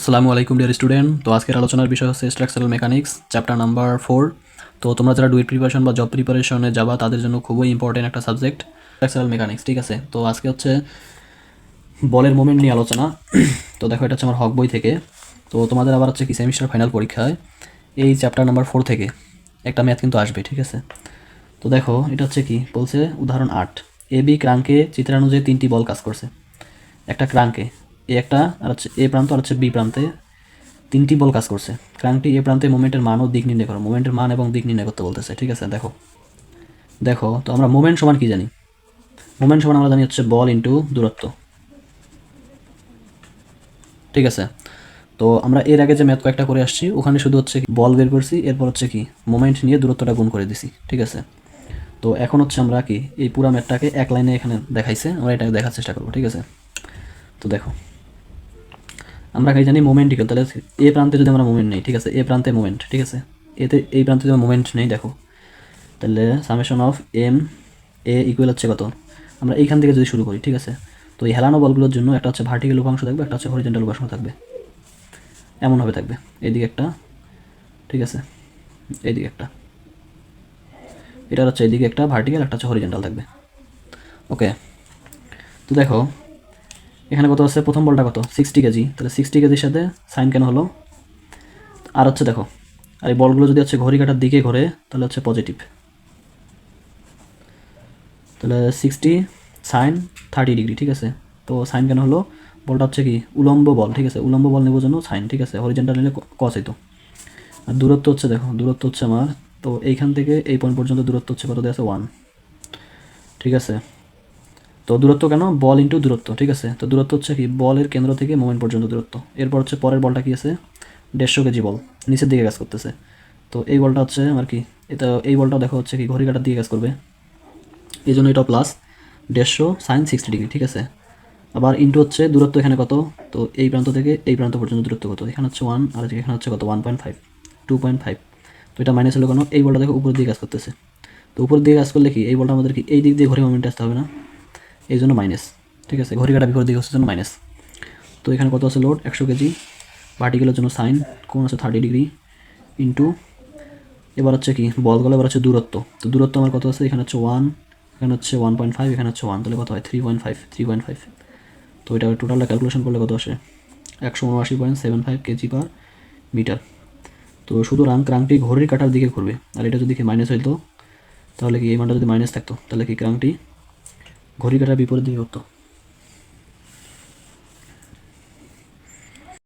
আসসালামু আলাইকুম dear student তো আজকের আলোচনার বিষয় হচ্ছে structural mechanics chapter number four তো তোমরা যারা ডুয়েট প্রিপারেশন বা জব প্রিপারেশনে যাবা, তাদের জন্য খুবই ইম্পর্টেন্ট একটা সাবজেক্ট স্ট্রাকচারাল মেকানিক্স ঠিক আছে? তো আজকে হচ্ছে বলের মোমেন্ট নিয়ে আলোচনা। তো দেখো, এটা হচ্ছে আমার হক বই থেকে। তো তোমাদের আবার হচ্ছে কি সেমিস্টার ফাইনাল পরীক্ষায় এই চ্যাপ্টার নাম্বার ফোর থেকে একটা ম্যাথ কিন্তু আসবে, ঠিক আছে? তো দেখো, এটা হচ্ছে কি? বলছে, উদাহরণ আট। এ বি ক্রাঙ্কে চিত্রানুযায়ী তিনটি বল কাজ করছে। একটা ক্রাঙ্কে। এ একটা, আর হচ্ছে এ প্রান্ত আর হচ্ছে বি প্রান্তে তিনটি বল কাজ করছে। ক্রাঙ্কটি এ প্রান্তে মোমেন্টের মান ও দিক নির্ণয় করো। মোমেন্টের মান এবং দিক নির্ণয় করতে বলতেছে, ঠিক আছে? দেখো। দেখো, তো আমরা মোমেন্ট সমান কি জানি? মোমেন্ট সমান আমরা জানি হচ্ছে বল ইন্টু দূরত্ব। ঠিক আছে? তো আমরা এর আগে যে ম্যাথ কয়েকটা করে আসছি, ওখানে শুধু হচ্ছে কি বল বের করছি, এরপর হচ্ছে কি মোমেন্ট নিয়ে দূরত্বটা গুণ করে দিছি, ঠিক আছে? তো এখন হচ্ছে আমরা কি এই পুরা ম্যাথটাকে এক লাইনে এখানে দেখাইছে, আমরা এটাকে দেখার চেষ্টা করব, ঠিক আছে? তো দেখো। আমরা খাই জানি মোমেন্ট ইকুয়াল তাহলে এ প্রান্তে যদি আমরা মোমেন্ট নেই, ঠিক আছে? এ প্রান্তে মোমেন্ট ঠিক আছে? এতে, এই প্রান্তে যদি মোমেন্ট নেই, দেখো। তাহলে summation of M A equal হচ্ছে কত? আমরা এইখান থেকে যদি শুরু করি, ঠিক আছে? তো এই হেলানো বলগুলোর জন্য একটা হচ্ছে ভার্টিক্যাল উপাংশ থাকবে, একটা হচ্ছে হরিজেন্টাল উপাংশ থাকবে। এমনভাবে থাকবে। এইদিকে একটা, ঠিক আছে? এইদিকে একটা। এটা হচ্ছে এইদিকে একটা ভার্টিক্যাল একটা হচ্ছে হরিজেন্টাল থাকবে। ওকে তো দেখো এখানে কত আছে? প্রথম বলটা কত? Sixty KG. তাহলে সিক্সটি কেজির সাথে সাইন কেন হলো? আর হচ্ছে দেখো, আর এই বলগুলো যদি হচ্ছে ঘড়ি কাটার দিকে ঘোরে, তাহলে হচ্ছে পজিটিভ তাহলে সিক্সটি সাইন থার্টি ডিগ্রি ঠিক আছে? তো সাইন কেন হলো? বলটা হচ্ছে কি? উলম্ব বল, ঠিক আছে? উলম্ব বল নেবার জন্য সাইন, ঠিক আছে? হরিজেন্টাল নিলে কস হইতো আর দূরত্ব হচ্ছে দেখো, দূরত্ব হচ্ছে আমার, তো এইখান থেকে এই পয়েন্ট পর্যন্ত দূরত্ব হচ্ছে কত দেওয়া আছে? ওয়ান ঠিক আছে? তো দূরত্ব কেন? বল ইন্টু দূরত্ব, ঠিক আছে? তো দূরত্ব হচ্ছে কি? বলের কেন্দ্র থেকে মোমেন্ট পর্যন্ত দূরত্ব। এরপর হচ্ছে পরের বলটা কি আছে? দেড়শো কেজি বল, নিচের দিকে কাজ করতেছে। তো এই বলটা হচ্ছে আমার কি? এটা, এই বলটা দেখো হচ্ছে কি ঘড়ি কাটার দিকে কাজ করবে। এই জন্য এটা প্লাস দেড়শো সাইন সিক্সটি ডিগ্রি ঠিক আছে? আবার ইন্টু হচ্ছে দূরত্ব এখানে কত? তো এই প্রান্ত থেকে এই প্রান্ত পর্যন্ত দূরত্ব কত? এখানে হচ্ছে ওয়ান আর এখানে হচ্ছে কত? One point five two point five তো এটা মাইনাস হলো কেন? এই বলটা দেখো উপরের দিকে কাজ করতেছে। তো উপরের দিকে কাজ করলে কি? এই বলটা আমাদের কি? এই দিক দিয়ে ঘড়ি মোমেন্ট আসতে হবে না? এই জন্য মাইনাস ঠিক আছে? ঘড়ি কাটা বিপরীত দিকে হচ্ছে জন্য মাইনাস তো এখানে কত আছে লোড একশো কেজি। ভার্টিক্যালের জন্য সাইন কোন আছে থার্টি ডিগ্রি ইন্টু এবার হচ্ছে কি বলগুলো এবার হচ্ছে দূরত্ব। তো দূরত্ব আমার কত আছে? এখানে হচ্ছে ওয়ান এখানে হচ্ছে ওয়ান পয়েন্ট ফাইভ এখানে হচ্ছে ওয়ান তাহলে কত হয়? Three point five three point five তো এটা টোটালটা ক্যালকুলেশন করলে কত আসে? একশো উনআশি point seven five KG per metre তো শুধু রাং ক্রাংটি ঘড়ির কাটার দিকে ঘুরবে। আর এটা যদি মাইনাস হইতো, তাহলে কি এই মানটা যদি মাইনাস থাকতো, তাহলে কি ক্রাংটি ঘড়ি কাটার বিপরীত দিকে করতো